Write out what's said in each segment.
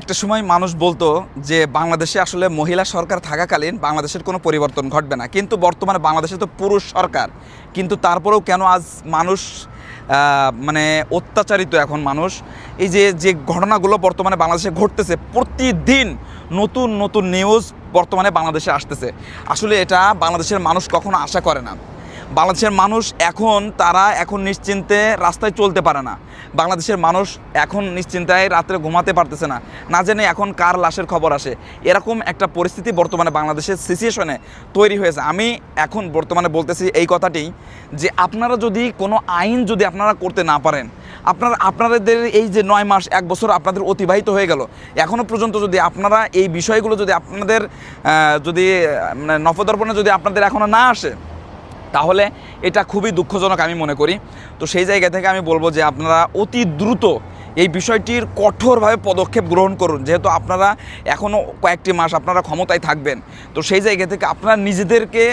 একটা সময় মানুষ বলতো যে বাংলাদেশে আসলে মহিলা সরকার থাকাকালীন বাংলাদেশের কোনো পরিবর্তন ঘটবে না। কিন্তু বর্তমানে বাংলাদেশে তো পুরুষ সরকার। কিন্তু তারপরেও কেন আজ মানুষ মানে অত্যাচারিত এখন মানুষ? এই যে যে ঘটনাগুলো বর্তমানে বাংলাদেশে ঘটতেছে, প্রতিদিন নতুন নতুন নিউজ বর্তমানে বাংলাদেশে আসতেছে। আসলে এটা বাংলাদেশের মানুষ কখনো আশা করে না। বাংলাদেশের মানুষ এখন, তারা এখন নিশ্চিন্তে রাস্তায় চলতে পারে না। বাংলাদেশের মানুষ এখন নিশ্চিন্তায় রাত্রে ঘুমাতে পারতেছে না। না জেনে এখন কার লাশের খবর আসে। এরকম একটা পরিস্থিতি বর্তমানে বাংলাদেশের সিচুয়েশনে তৈরি হয়েছে। আমি এখন বর্তমানে বলতেছি এই কথাটি যে আপনারা যদি কোনো আইন যদি আপনারা করতে না পারেন, আপনারা, আপনাদের এই যে নয় মাস, এক বছর আপনাদের অতিবাহিত হয়ে গেল এখনও পর্যন্ত যদি আপনারা এই বিষয়গুলো যদি আপনাদের যদি মানে নফদর্পণে যদি আপনাদের এখনও না আসে তাহলে এটা খুবই দুঃখজনক আমি মনে করি। তো সেই জায়গা থেকে আমি বলব যে আপনারা অতি দ্রুত এই বিষয়টির কঠোরভাবে পদক্ষেপ গ্রহণ করুন। যেহেতু আপনারা এখনও কয়েকটি মাস আপনারা ক্ষমতায় থাকবেন। তো সেই জায়গা থেকে আপনারা নিজেদেরকে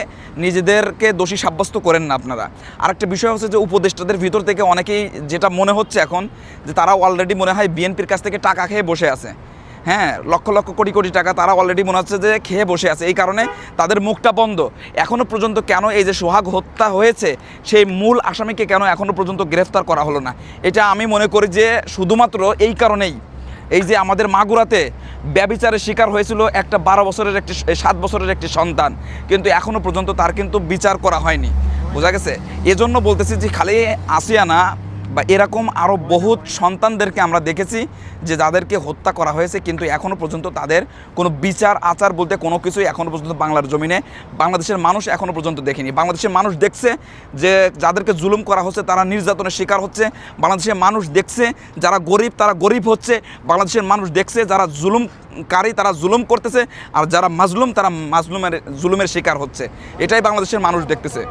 নিজেদেরকে দোষী সাব্যস্ত করেন না আপনারা। আরেকটা বিষয় হচ্ছে যে উপদেষ্টাদের ভিতর থেকে অনেকেই যেটা মনে হচ্ছে এখন, যে তারা অলরেডি মনে হয় বিএনপির কাছ থেকে টাকা খেয়ে বসে আছে। হ্যাঁ লক্ষ লক্ষ কোটি কোটি টাকা তারা অলরেডি মনে হচ্ছে যে খেয়ে বসে আছে। এই কারণে তাদের মুখটা বন্ধ। এখনও পর্যন্ত কেন এই যে সোহাগ হত্যা হয়েছে, সেই মূল আসামিকে কেন এখনও পর্যন্ত গ্রেফতার করা হলো না? এটা আমি মনে করি যে শুধুমাত্র এই কারণেই। এই যে আমাদের মাগুরাতে ব্যবিচারের শিকার হয়েছিল একটা বারো বছরের একটি সাত বছরের একটি সন্তান। কিন্তু এখনও পর্যন্ত তার কিন্তু বিচার করা হয়নি। বোঝা গেছে? এজন্য বলতেছি যে খালি আসিয়ানা বা এরকম আরও বহুত সন্তানদেরকে আমরা দেখেছি যে যাদেরকে হত্যা করা হয়েছে, কিন্তু এখনও পর্যন্ত তাদের কোনো বিচার, আচার বলতে কোনো কিছুই এখনও পর্যন্ত বাংলার জমিনে, বাংলাদেশের মানুষ এখনও পর্যন্ত দেখেনি। বাংলাদেশের মানুষ দেখছে যে যাদেরকে জুলুম করা হচ্ছে, তারা নির্যাতনের শিকার হচ্ছে। বাংলাদেশের মানুষ দেখছে যারা গরিব, তারা গরিব হচ্ছে। বাংলাদেশের মানুষ দেখছে যারা জুলুম জুলুমকারী, তারা জুলুম করতেছে, আর যারা মাজলুম, তারা মাজলুমের, জুলুমের শিকার হচ্ছে। এটাই বাংলাদেশের মানুষ দেখতেছে।